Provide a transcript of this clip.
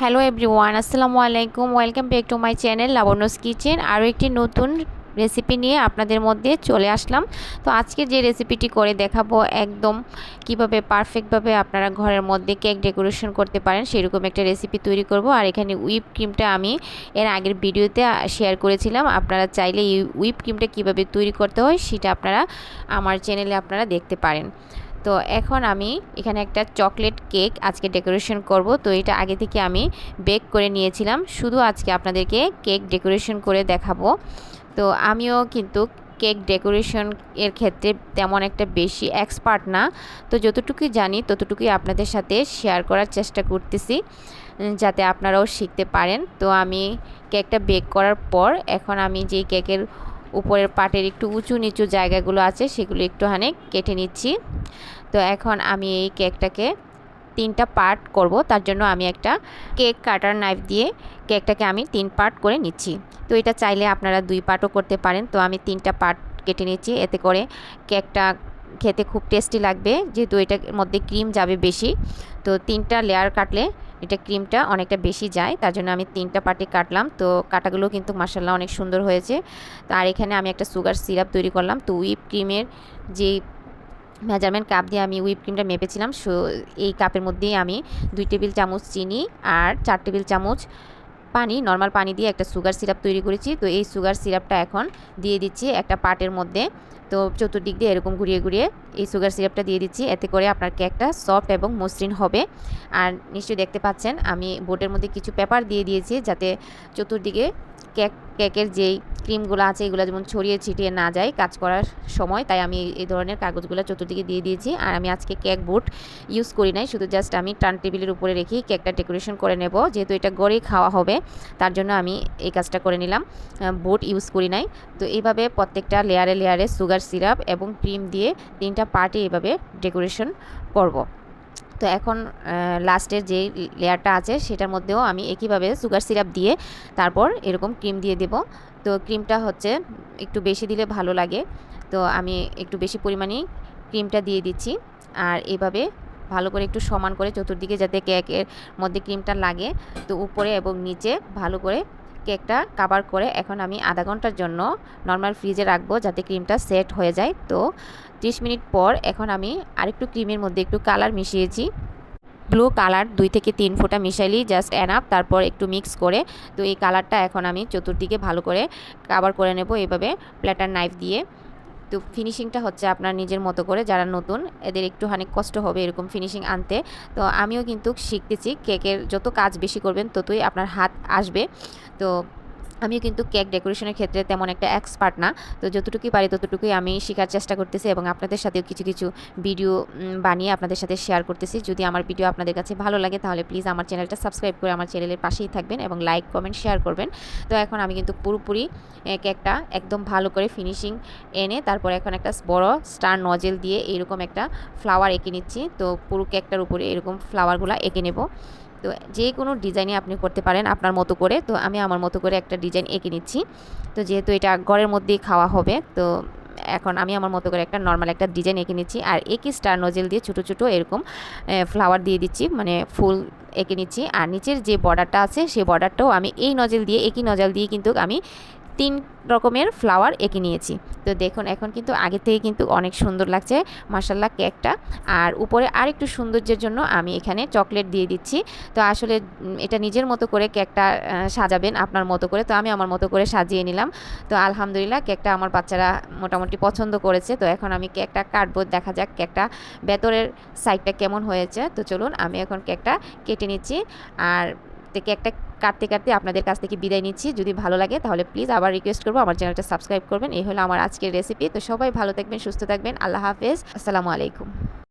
Hello everyone আসসালামু আলাইকুম welcome back to my channel Labanya's kitchen আরও একটি নতুন রেসিপি নিয়ে আপনাদের মধ্যে চলে আসলাম। তো আজকের যে রেসিপিটি করে দেখাবো, একদম কীভাবে পারফেক্টভাবে আপনারা ঘরের মধ্যে কেক ডেকোরেশন করতে পারেন, সেরকম একটা রেসিপি তৈরি করব। আর এখানে উইপ ক্রিমটা আমি এর আগের ভিডিওতে শেয়ার করেছিলাম। আপনারা চাইলে এই উইপ ক্রিমটা কীভাবে তৈরি করতে হয়, সেটা আপনারা আমার চ্যানেলে আপনারা দেখতে পারেন। তো এখন আমি এখানে একটা চকলেট কেক আজকে ডেকোরেশন করব। তো এটা আগে থেকে আমি বেক করে নিয়েছিলাম। শুধু আজকে আপনাদেরকে কেক ডেকোরেশন করে দেখাবো। তো আমিও কিন্তু কেক ডেকোরেশন এর ক্ষেত্রে তেমন একটা বেশি এক্সপার্ট না। তো যতটুকুই জানি ততটুকুই আপনাদের সাথে শেয়ার করার চেষ্টা করতেছি যাতে আপনারাও শিখতে পারেন। তো আমি কেকটা বেক করার পর এখন আমি যেই কেকের উপরের পাটের একটু উঁচু নিচু জায়গাগুলো আছে, সেগুলো একটুখানি কেটে নিচ্ছি। তো এখন আমি এই কেকটাকে তিনটা পার্ট করব, তার জন্য আমি একটা কেক কাটার নাইফ দিয়ে কেকটাকে আমি তিন পার্ট করে নিচ্ছি। তো এটা চাইলে আপনারা দুই পার্টও করতে পারেন। তো আমি তিনটা পার্ট কেটে নিচ্ছি, এতে করে কেকটা খেতে খুব টেস্টি লাগবে, যেহেতু এটার মধ্যে ক্রিম যাবে বেশি। তো তিনটা লেয়ার কাটলে এটা ক্রিমটা অনেকটা বেশি যায়, তার জন্য আমি তিনটা পার্টি কাটলাম। তো কাটাগুলো কিন্তু মাসাল্লাহ অনেক সুন্দর হয়েছে। তো আর এখানে আমি একটা সুগার সিরাপ তৈরি করলাম। তো হুইপ ক্রিমের যে মেজারমেন্ট কাপ দিয়ে আমি হুইপ ক্রিমটা মেপেছিলাম, সো এই কাপের মধ্যেই আমি দুই টেবিল চামচ চিনি আর চার টেবিল চামচ পানি নর্মাল পানি দিয়ে একটা সুগার সিরাপ তৈরি করেছি। তো এই সুগার সিরাপটা এখন দিয়ে দিচ্ছি একটা পাটের মধ্যে। তো চতুর্দিক দিয়ে এরকম ঘুরিয়ে ঘুরিয়ে এই সুগার সিরাপটা দিয়ে দিচ্ছি। এতে করে আপনার কেকটা সফট এবং মসৃণ হবে। আর নিশ্চয়ই দেখতে পাচ্ছেন, আমি বোটের মধ্যে কিছু পেপার দিয়ে দিয়েছি যাতে চতুর্দিকে কেক কেকের যেই ক্রিমগুলো আছে, এগুলো যেমন ছড়িয়ে ছিটিয়ে না যায় কাজ করার সময়, তাই আমি এই ধরনের কাগজগুলো চতুর্দিকে দিয়ে দিয়েছি। আর আমি আজকে কেক বোর্ড ইউজ করি নাই, শুধু জাস্ট আমি টার্ন টেবিলের উপরে রেখেই কেকটা ডেকোরেশন করে নেব। যেহেতু এটা গড়েই খাওয়া হবে, তার জন্য আমি এই কাজটা করে নিলাম। বোর্ড ইউজ করি নাই। তো এইভাবে প্রত্যেকটা লেয়ারে লেয়ারে সুগার সিরাপ এবং ক্রিম দিয়ে তিনটা পার্টি এভাবে ডেকোরেশন করব। তো এখন লাস্টের যে লেয়ারটা আছে, সেটার মধ্যেও আমি একইভাবে সুগার সিরাপ দিয়ে তারপর এরকম ক্রিম দিয়ে দেব। তো ক্রিমটা হচ্ছে একটু বেশি দিলে ভালো লাগে। তো আমি একটু বেশি পরিমাণেই ক্রিমটা দিয়ে দিচ্ছি। আর এভাবে ভালো করে একটু সমান করে চতুর্দিকে যাতে কেকের মধ্যে ক্রিমটা লাগে, তো উপরে এবং নিচে ভালো করে কেকটা কাভার করে এখন আমি আধা ঘণ্টার জন্য নর্মাল ফ্রিজে রাখব যাতে ক্রিমটা সেট হয়ে যায়। তো 30 মিনিট পর এখন আমি আরেকটু ক্রিমের মধ্যে একটু কালার মিশিয়েছি। ব্লু কালার দুই থেকে তিন ফোঁটা মিশাইলেই জাস্ট অ্যানাপ তারপর একটু মিক্স করে, তো এই কালারটা এখন আমি চতুর্দিকে ভালো করে কাভার করে নেব এভাবে প্ল্যাটার নাইফ দিয়ে। তো ফিনিশিংটা হচ্ছে আপনার নিজের মতো করে, যারা নতুন, এদের একটুখানি কষ্ট হবে এরকম ফিনিশিং আনতে। তো আমিও কিন্তু শিখতেছি, কেকের যত কাজ বেশি করবেন ততই আপনার হাত আসবে। তো আমিও কিন্তু কেক ডেকোরেশনের ক্ষেত্রে তেমন একটা এক্সপার্ট না। তো যতটুকুই পারি ততটুকুই আমি শেখার চেষ্টা করতেছি এবং আপনাদের সাথেও কিছু কিছু ভিডিও বানিয়ে আপনাদের সাথে শেয়ার করতেছি। যদি আমার ভিডিও আপনাদের কাছে ভালো লাগে তাহলে প্লিজ আমার চ্যানেলটা সাবস্ক্রাইব করে আমার চ্যানেলের পাশেই থাকবেন এবং লাইক কমেন্ট শেয়ার করবেন। তো এখন আমি কিন্তু পুরোপুরি কেকটা একদম ভালো করে ফিনিশিং এনে তারপর এখন একটা বড় স্টার নজেল দিয়ে এরকম একটা ফ্লাওয়ার এঁকে নিচ্ছি। তো পুরো কেকটার উপরে এরকম ফ্লাওয়ারগুলো এঁকে নেব। তো যে কোনো ডিজাইনই আপনি করতে পারেন আপনার মতো করে। তো আমি আমার মতো করে একটা ডিজাইন এঁকে নিচ্ছি। তো যেহেতু এটা ঘরের মধ্যেই খাওয়া হবে, তো এখন আমি আমার মতো করে একটা নর্মাল একটা ডিজাইন এঁকে নিচ্ছি। আর একই স্টার নজেল দিয়ে ছোটো ছোটো এরকম ফ্লাওয়ার দিয়ে দিচ্ছি মানে ফুল এঁকে নিচ্ছি। আর নিচের যে বর্ডারটা আছে সেই বর্ডারটাও আমি এই নজেল দিয়ে, একই নজেল দিয়ে কিন্তু আমি তিন রকমের ফ্লাওয়ার এঁকে নিয়েছি। তো দেখুন, এখন কিন্তু আগে থেকে কিন্তু অনেক সুন্দর লাগছে মার্শাল্লাহ কেকটা। আর উপরে আর একটু সৌন্দর্যের জন্য আমি এখানে চকলেট দিয়ে দিচ্ছি। তো আসলে এটা নিজের মতো করে কেকটা সাজাবেন আপনার মতো করে। তো আমি আমার মতো করে সাজিয়ে নিলাম। তো আলহামদুলিল্লাহ কেকটা আমার বাচ্চারা মোটামুটি পছন্দ করেছে। তো এখন আমি কেকটা কাটবো, দেখা যাক কেকটা ভেতরের সাইডটা কেমন হয়েছে। তো চলুন, আমি এখন কেকটা কেটে নিচ্ছি। আর থেকে একটা কাটতে কাটতে আপনাদের কাছ থেকে বিদায় নিচ্ছি। যদি ভালো লাগে তাহলে প্লিজ আবার রিকোয়েস্ট করব। আমার চ্যানেলটা সাবস্ক্রাইব করবেন। এই হলো আমার আজকের রেসিপি তো সবাই ভালো থাকবেন, সুস্থ থাকবেন। আল্লাহ হাফেজ। আসসালামু আলাইকুম।